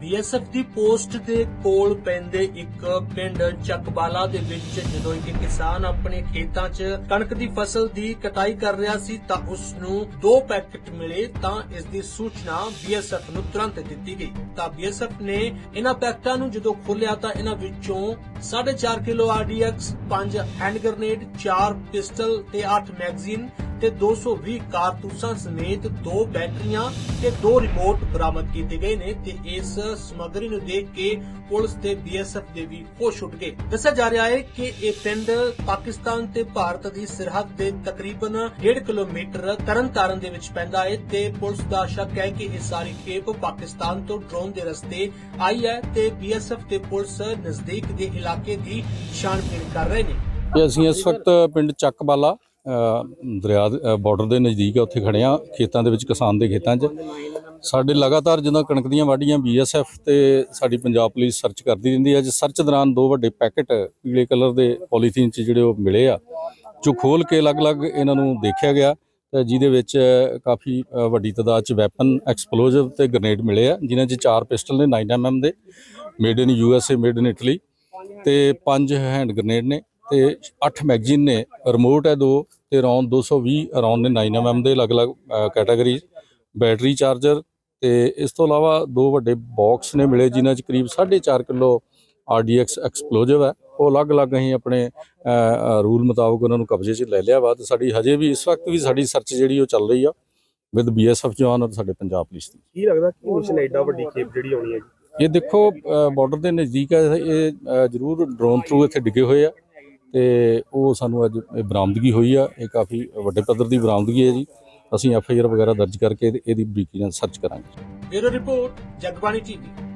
BSF ਦੀ post ਦੇ ਕੋਲ ਪੈਂਦੇ ਇੱਕ ਪਿੰਡ ਚੱਕਬਾਲਾ ਦੇ ਵਿੱਚ, ਜਦੋਂ ਇੱਕ ਕਿਸਾਨ ਆਪਣੇ ਖੇਤਾਂ 'ਚ ਕਣਕ ਦੀ ਫਸਲ ਦੀ ਕਟਾਈ ਕਰ ਰਿਹਾ ਸੀ, ਤਾਂ ਉਸ ਨੂੰ ਦੋ ਪੈਕਟ ਮਿਲੇ, ਤਾਂ ਇਸ ਦੀ ਸੂਚਨਾ ਬੀਐਸਐਫ ਨੂੰ ਤੁਰੰਤ ਦਿੱਤੀ ਗਈ। ਤਾਂ ਬੀਐਸਐਫ ਨੇ ਇਹਨਾਂ ਪੈਕਟਾਂ ਨੂੰ ਜਦੋਂ ਖੋਲ੍ਹਿਆ, ਤਾਂ ਇਹਨਾਂ ਵਿੱਚੋਂ 4.5 kilo RDX 5 hand grenade 4 pistol ਤੇ 8 ਮੈਗਜ਼ੀਨ ਤੇ 220 ਕਾਰਤੂਸਾਂ ਸਮੇਤ ਦੋ ਬੈਟਰੀਆਂ ਤੇ ਦੋ ਰਿਮੋਟ ਬਰਾਮਦ ਕੀਤੇ ਗਏ ਨੇ ਤੇ ਇਸ ਸਮੱਗਰੀ ਨੂੰ ਦੇਖ ਕੇ ਪੁਲਿਸ ਤੇ ਬੀਐਸਐਫ ਦੇ ਵੀ ਹੋਸ਼ ਉੱਡ ਗਏ। ਦੱਸਿਆ ਜਾ ਰਿਹਾ ਹੈ ਕਿ ਇਹ ਪਿੰਡ ਪਾਕਿਸਤਾਨ ਤੇ ਭਾਰਤ ਦੀ ਸਰਹੱਦ ਦੇ ਤਕਰੀਬਨ 1.5 ਕਿਲੋਮੀਟਰ ਤਰਨਤਾਰਨ ਦੇ ਵਿੱਚ ਪੈਂਦਾ ਹੈ ਤੇ ਪੁਲਿਸ ਦਾ ਸ਼ੱਕ ਹੈ ਕਿ ਇਹ ਸਾਰੀ ਖੇਪ ਪਾਕਿਸਤਾਨ ਤੋਂ ਡਰੋਨ ਦੇ ਰਸਤੇ ਆਈ ਹੈ ਤੇ ਬੀਐਸਐਫ ਤੇ ਪੁਲਿਸ ਨਜ਼ਦੀਕ ਦੇ ਇਲਾਕੇ ਦੀ ਛਾਣਬੀਣ ਕਰ ਰਹੇ ਨੇ। ਅਸੀਂ ਇਸ ਵਕਤ ਪਿੰਡ ਚੱਕਬਾਲਾ ਦਰਿਆ ਬਾਰਡਰ ਦੇ ਨਜ਼ਦੀਕ ਆ, ਉੱਥੇ ਖੜੇ ਆ ਖੇਤਾਂ ਦੇ ਵਿੱਚ ਕਿਸਾਨ ਦੇ ਖੇਤਾਂ 'ਚ। ਸਾਡੇ ਲਗਾਤਾਰ ਜਦੋਂ ਕਣਕ ਦੀਆਂ ਵਾਢੀਆਂ ਬੀਐਸਐਫ ਤੇ ਸਾਡੀ ਪੰਜਾਬ ਪੁਲਿਸ ਸਰਚ ਕਰਦੀ ਰਹਿੰਦੀ ਹੈ ਅੱਜ ਸਰਚ ਦੌਰਾਨ ਦੋ ਵੱਡੇ ਪੈਕੇਟ ਪੀਲੇ ਕਲਰ ਦੇ ਪੋਲੀਥੀਨ 'ਚ ਜਿਹੜੇ ਉਹ ਮਿਲੇ ਆ, ਜੋ ਖੋਲ ਕੇ ਅਲੱਗ-ਅਲੱਗ ਇਹਨਾਂ ਨੂੰ ਦੇਖਿਆ ਗਿਆ। ਤੇ ਜਿਹਦੇ ਵਿੱਚ ਕਾਫੀ ਵੱਡੀ ਤਾਦਾਦ 'ਚ ਵੈਪਨ ਐਕਸਪਲੋਸਿਵ ਤੇ ਗ੍ਰਨੇਡ ਮਿਲੇ ਆ, ਜਿਨ੍ਹਾਂ 'ਚ ਚਾਰ ਪਿਸਟਲ ਨੇ 9mm ਦੇ made in USA made in Italy ਤੇ ਪੰਜ ਹੈਂਡ ਗ੍ਰਨੇਡ ਨੇ। ਤੇ 8 ਮੈਗਜ਼ੀਨ ਨੇ ਰਿਮੋਟ ਹੈ ਦੋ ਤੇ ਰੌਂਦ 220 ਰੌਂਦ ਨੇ 9mm ਦੇ ਅਲੱਗ-ਅਲੱਗ ਕੈਟਾਗਰੀ ਬੈਟਰੀ ਚਾਰਜਰ ਤੇ ਇਸ ਤੋਂ ਇਲਾਵਾ ਦੋ ਵੱਡੇ ਬਾਕਸ ਨੇ ਮਿਲੇ ਜਿਨ੍ਹਾਂ 'ਚ ਕਰੀਬ 4.5 ਕਿਲੋ RDX ਐਕਸਪਲੋਸਿਵ ਹੈ। ਉਹ ਅਲੱਗ-ਅਲੱਗ ਅਸੀਂ ਆਪਣੇ ਰੂਲ ਮੁਤਾਬਕ ਉਹਨਾਂ ਨੂੰ ਕਬਜ਼ੇ 'ਚ ਲੈ ਲਿਆ ਵਾ ਤੇ ਸਾਡੀ ਹਜੇ ਵੀ ਇਸ ਵਕਤ ਵੀ ਸਾਡੀ ਸਰਚ ਜਿਹੜੀ ਉਹ ਚੱਲ ਰਹੀ ਆ ਵਿਦ ਬੀਐਸਐਫ ਜਵਾਨ ਔਰ ਸਾਡੇ ਪੰਜਾਬ ਪੁਲਿਸ ਦੀ। ਕੀ ਲੱਗਦਾ ਕਿ ਮਿਸ਼ਨ ਐਡਾ ਵੱਡੀ ਖੇਪ ਜਿਹੜੀ ਆਉਣੀ ਹੈ ਜੀ? ਇਹ ਦੇਖੋ ਬਾਰਡਰ ਦੇ ਨਜ਼ਦੀਕ ਹੈ ਇਹ ਜ਼ਰੂਰ ਡਰੋਨ ਥਰੂ ਇੱਥੇ ਡਿੱਗੇ ਹੋਏ ਆ। ਤੇ ਉਹ ਸਾਨੂੰ ਅੱਜ ਇਹ ਬਰਾਮਦਗੀ ਹੋਈ ਆ, ਇਹ ਕਾਫੀ ਵੱਡੇ ਪੱਧਰ ਦੀ ਬਰਾਮਦਗੀ ਹੈ ਜੀ। ਅਸੀਂ ਐਫ ਆਈ ਆਰ ਵਗੈਰਾ ਦਰਜ ਕਰਕੇ ਇਹਦੀ ਬਰੀਕੀ ਨਾਲ ਸਰਚ ਕਰਾਂਗੇ। Bureau report, Jagbani TV.